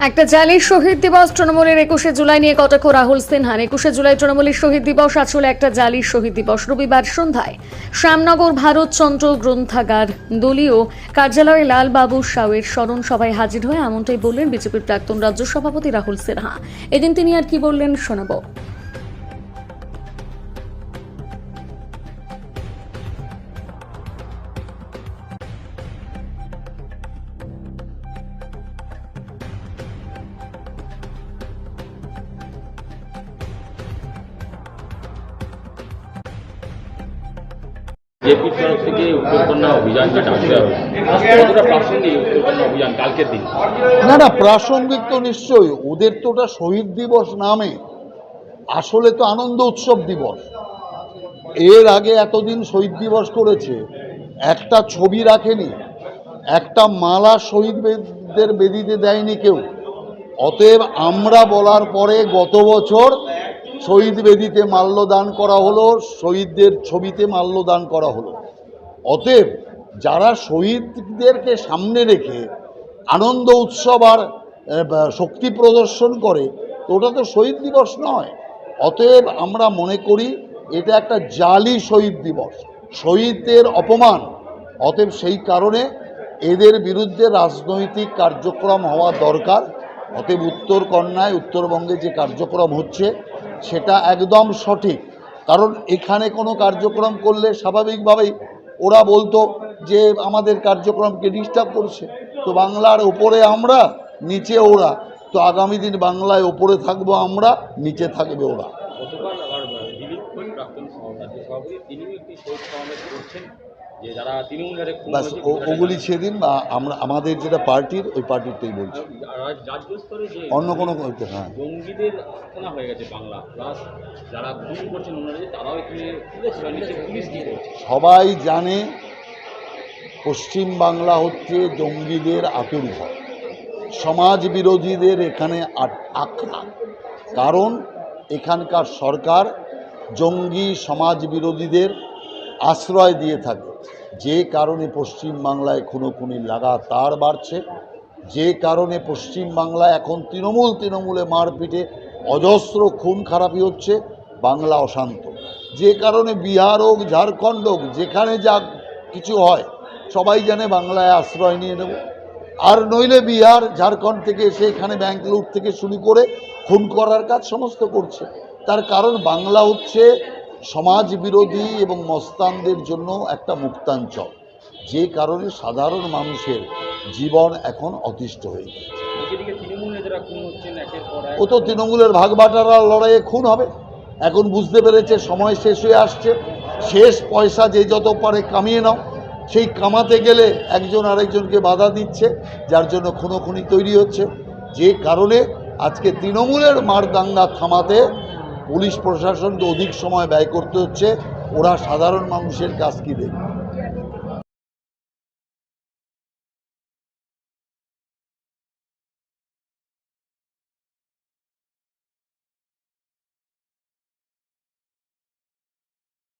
একটা জালির শহীদ দিবস তৃণমূলের একুশে জুলাই নিয়ে কটাক্ষ রাহুল সিনহার। একুশে জুলাই তৃণমূলের শহীদ দিবস আসলে একটা জালির শহীদ দিবস, রবিবার সন্ধ্যায়। শ্যামনগর ভারত চন্দ্র গ্রন্থাগার দলীয় কার্যালয়ে লালবাবু সাউয়ের স্মরণ সভায় হাজির হয়ে এমনটাই বললেন বিজেপির প্রাক্তন রাজ্য সভাপতি রাহুল সিনহা। এদিন তিনি আর কি বললেন শোনাবো। জেপির তরফ থেকে উত্তরকন্যা অভিযানটা ডাকতে হবে কতটা প্রাসঙ্গিক উত্তরকন্যা অভিযান কালকের দিন। না না, প্রাসঙ্গিক তো নিশ্চয়ই। ওদের তো ওটা শহীদ দিবস নামে। আসলে তো আনন্দ উৎসব দিবস। এর আগে এতদিন শহীদ দিবস করেছে। একটা ছবি রাখেনি। একটা মালা শহীদদের বেদিতে দেয়নি কেউ। অতএব আমরা বলার পরে গত বছর শহীদ বেদিতে মাল্যদান করা হলো, শহীদদের ছবিতে মাল্যদান করা হলো। অতএব যারা শহীদদেরকে সামনে রেখে আনন্দ, উৎসব আর শক্তি প্রদর্শন করে, তো ওটা তো শহীদ দিবস নয়। অতএব আমরা মনে করি এটা একটা জালি শহীদ দিবস, শহীদদের অপমান। অতএব সেই কারণে এদের বিরুদ্ধে রাজনৈতিক কার্যক্রম হওয়া দরকার। অতএব উত্তর কন্যায় উত্তরবঙ্গে যে কার্যক্রম হচ্ছে সেটা একদম সঠিক। কারণ এখানে কোনো কার্যক্রম করলে স্বাভাবিকভাবেই ওরা বলতো যে আমাদের কার্যক্রমকে ডিস্টার্ব করছে। তো বাংলার ওপরে আমরা, নিচে ওরা। তো আগামী দিন বাংলায় ওপরে থাকব আমরা, নিচে থাকবে ওরা। যারা বাস ওগুলি সেদিন বা আমরা আমাদের যেটা পার্টির ওই পার্টিরটাই বলছি। অন্য কোনো হ্যাঁ। জঙ্গিদের আস্তানা হয়ে গেছে বাংলা। প্লাস যারা খুন করছেন ওনারা তারাও এখানে পুলিশ কি করছে? সবাই জানে পশ্চিম বাংলা হচ্ছে জঙ্গিদের আতুরঘর সমাজ বিরোধীদের এখানে আখড়া। কারণ এখানকার সরকার জঙ্গি সমাজ বিরোধীদের আশ্রয় দিয়ে থাকে। যে কারণে পশ্চিম বাংলায় খুনোখুনি লাগাতার বাড়ছে। যে কারণে পশ্চিম বাংলায় এখন তৃণমূল তৃণমূলে মারপিটে অজস্র খুন খারাপি হচ্ছে। বাংলা অশান্ত। যে কারণে বিহার হোক, ঝাড়খণ্ড হোক, যেখানে যা কিছু হয়, সবাই জানে বাংলায় আশ্রয় নিয়ে নেব। আর নইলে বিহার, ঝাড়খণ্ড থেকে এসে এখানে ব্যাংক লুট থেকে শুরু করে খুন করার কাজ সমস্ত করছে। তার কারণ বাংলা হচ্ছে সমাজ বিরোধী এবং মস্তানদের জন্য একটা মুক্তাঞ্চল যে কারণে সাধারণ মানুষের জীবন এখন অতিষ্ঠ হয়ে গেছে ও তো তৃণমূলের ভাগ বাটারার লড়াইয়ে খুন হবে। এখন বুঝতে পেরেছে সময় শেষ হয়ে আসছে। শেষ পয়সা যে যত পারে কামিয়ে নাও। সেই কামাতে গেলে একজন আরেকজনকে বাধা দিচ্ছে যার জন্য খুনোখুনি তৈরি হচ্ছে। যে কারণে আজকে তৃণমূলের মারদাঙ্গা থামাতে পুলিশ প্রশাসনকে অধিক সময় ব্যয় করতে হচ্ছে ওরা সাধারণ মানুষের কাজ কী দেখবে?